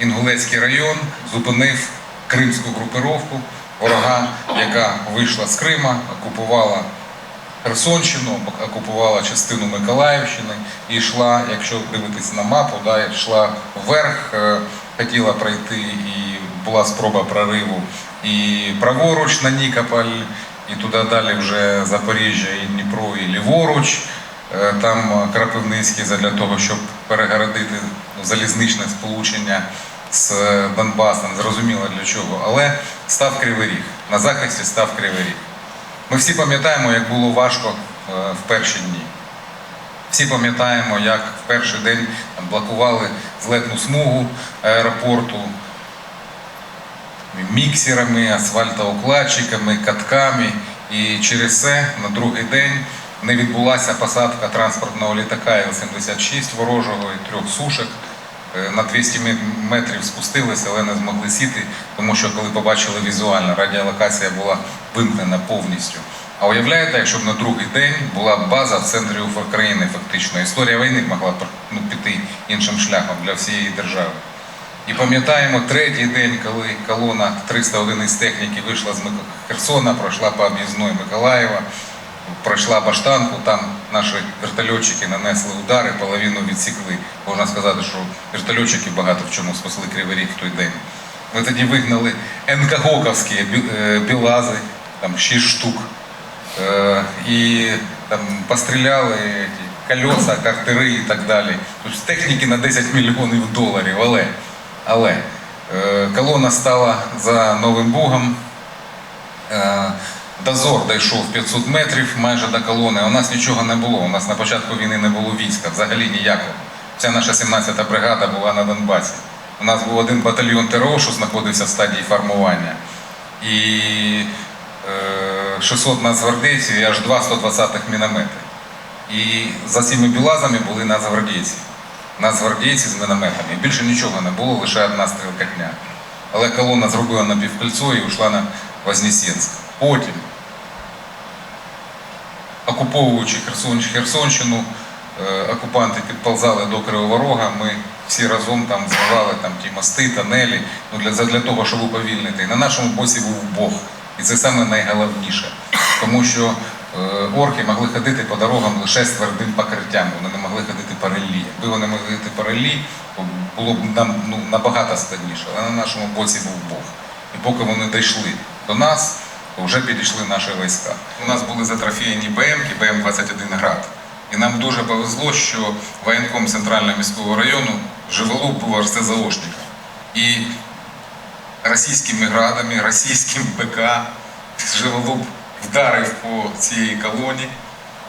Інгулецький район зупинив кримську групировку ворога, яка вийшла з Крима, окупувала Херсонщину, окупувала частину Миколаївщини і йшла, якщо дивитися на мапу, да, йшла вверх, е, хотіла пройти і була спроба прориву і праворуч на Нікополь, і туди далі вже Запоріжжя, і Дніпро, і ліворуч. Е, Там Крапивницький для того, щоб перегородити залізничне сполучення з Донбасом, зрозуміло для чого, але став Кривий Ріг. На захисті став Кривий Ріг. Ми всі пам'ятаємо, як було важко е, в перші дні. Всі пам'ятаємо, як в перший день блокували злетну смугу аеропорту міксерами, асфальтоукладчиками, катками. І через це на другий день не відбулася посадка транспортного літака Іл-76 ворожого і трьох сушок. Е, На 200 метрів спустилися, але не змогли сіти, тому що коли побачили візуально, радіолокація була вимкнена повністю. А уявляєте, якщо б на другий день була база в центрі України, фактично, історія війни могла ну, піти іншим шляхом для всієї держави. І пам'ятаємо третій день, коли колона 300 одиниць техніки вийшла з Херсона, пройшла по об'їзної Миколаєва, пройшла баштанку, там наші вертольотчики нанесли удари, половину відсікли. Можна сказати, що вертольотчики багато в чому спасли Кривий Ріг в той день. Ми тоді вигнали НКГОКовські е, білази, там 6 штук. Е, І там постріляли ті колеса, картери і так далі. Тобто техніки на 10 мільйонів доларів. Але, але е, колона стала за Новим Бугом. Е, Дозор дійшов 500 метрів майже до колони. У нас нічого не було. У нас на початку війни не було війська, взагалі ніякого. Вся наша 17-та бригада була на Донбасі. У нас був один батальйон ТРО, що знаходився в стадії формування. І е, 600 нацгвардійців і аж два 120-х міномети. І за цими білазами були нацгвардійці. Нацгвардійці з мінометами. Більше нічого не було, лише одна стрілкатня. Але колона зробила на напівкольцо і йшла на Вознесенськ. Потім, окуповуючи Херсон, Херсонщину, е, окупанти підползали до Кривого Рога, ми всі разом там звивали там, ті мости, тонелі, ну, для, задля того, щоб уповільнити. На нашому боці був Бог. І це саме найголовніше. Тому що е, орки могли ходити по дорогам лише з твердим покриттям, вони не могли ходити по реллі. Якби вони могли ходити по реллі, то було б нам ну, набагато складніше. Але на нашому боці був Бог. І поки вони дійшли до нас, вже підійшли наші війська. У нас були затрофеєні БМ, БМ-21 град. І нам дуже повезло, що воєнком Центрального міського району Живолук був РСЗОшником. І російськими градами, російським БК Живолук вдарив по цій колоні,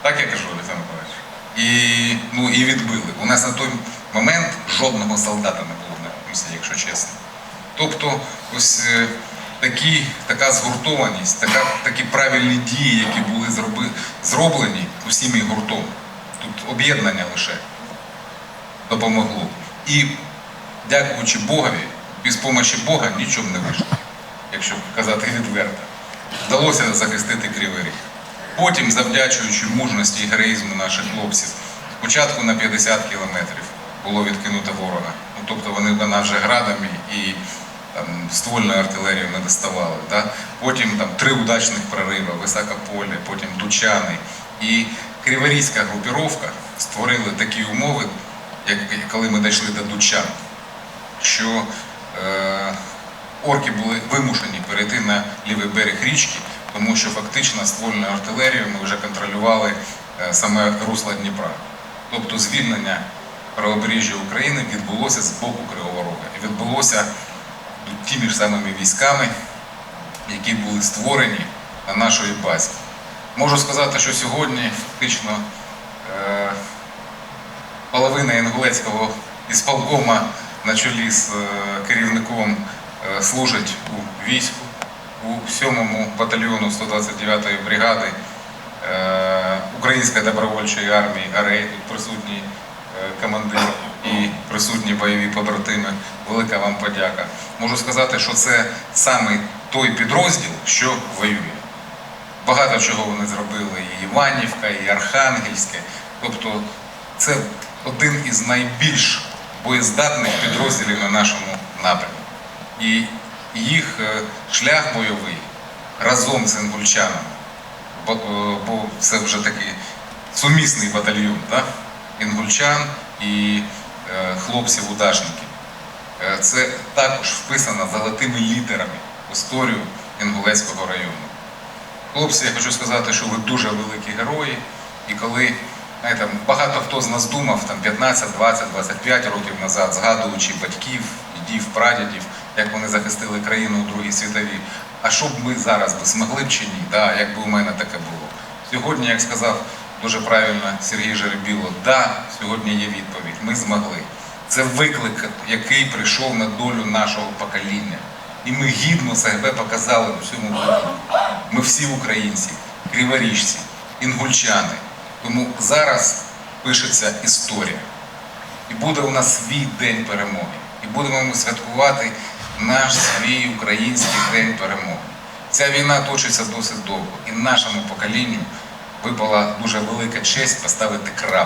так я кажу, Олександр Миколаївич. І, ну, і відбили. У нас на той момент жодного солдата не було на місці, якщо чесно. Тобто, ось е, такі, така згуртованість, така, такі правильні дії, які були зроби, зроблені усіми гуртом. Тут об'єднання лише допомогло. І дякуючи Богові, без помощі Бога нічого не вийшло, якщо казати відверто. Вдалося захистити Кривий Ріг. Потім, завдячуючи мужності і героїзму наших хлопців, спочатку на 50 кілометрів було відкинуто ворога. Ну, тобто вони до нас вже градами і там, ствольною артилерією не доставали. Да? Потім там, три удачних прориви, Високополе, потім Дучани. І Криворізька групіровка створили такі умови, як коли ми дійшли до Дучан, що е, орки були вимушені перейти на лівий берег річки, тому що фактично ствольною артилерією ми вже контролювали е, саме русло Дніпра. Тобто звільнення правобережжя України відбулося з боку Кривого Рога. І відбулося тими ж самими військами, які були створені на нашій базі. Можу сказати, що сьогодні фактично е, половина Інгулецького ісполкома на чолі з е, керівником е, служить у війську, у 7-му батальйону 129-ї бригади е, Української добровольчої армії АРЕЙ, тут присутній командир і присутні бойові побратими. Велика вам подяка. Можу сказати, що це саме той підрозділ, що воює. Багато чого вони зробили і Іванівка, і Архангельське. Тобто це один із найбільш боєздатних підрозділів на нашому напрямок. І їх е, шлях бойовий разом з інгульчанами, бо, е, бо це вже такий сумісний батальйон, да? інгульчан і е, хлопців-удажників. Е, Це також вписано золотими літерами в історію Інгулецького району. Хлопці, я хочу сказати, що ви дуже великі герої. І коли знаєте, багато хто з нас думав там 15, 20, 25 років назад, згадуючи батьків, дідів, прадідів, як вони захистили країну у Другій світовій. А що б ми зараз би змогли б чи ні? Да, якби у мене таке було. Сьогодні, як сказав дуже правильно Сергій Жеребіло, да, сьогодні є відповідь. Ми змогли. Це виклик, який прийшов на долю нашого покоління. І ми гідно себе показали у всьому світі. Ми всі українці, криворіжці, інгульчани. Тому зараз пишеться історія. І буде у нас свій день перемоги. І будемо ми святкувати наш свій український день перемоги. Ця війна точиться досить довго, і нашому поколінню випала дуже велика честь поставити крапку.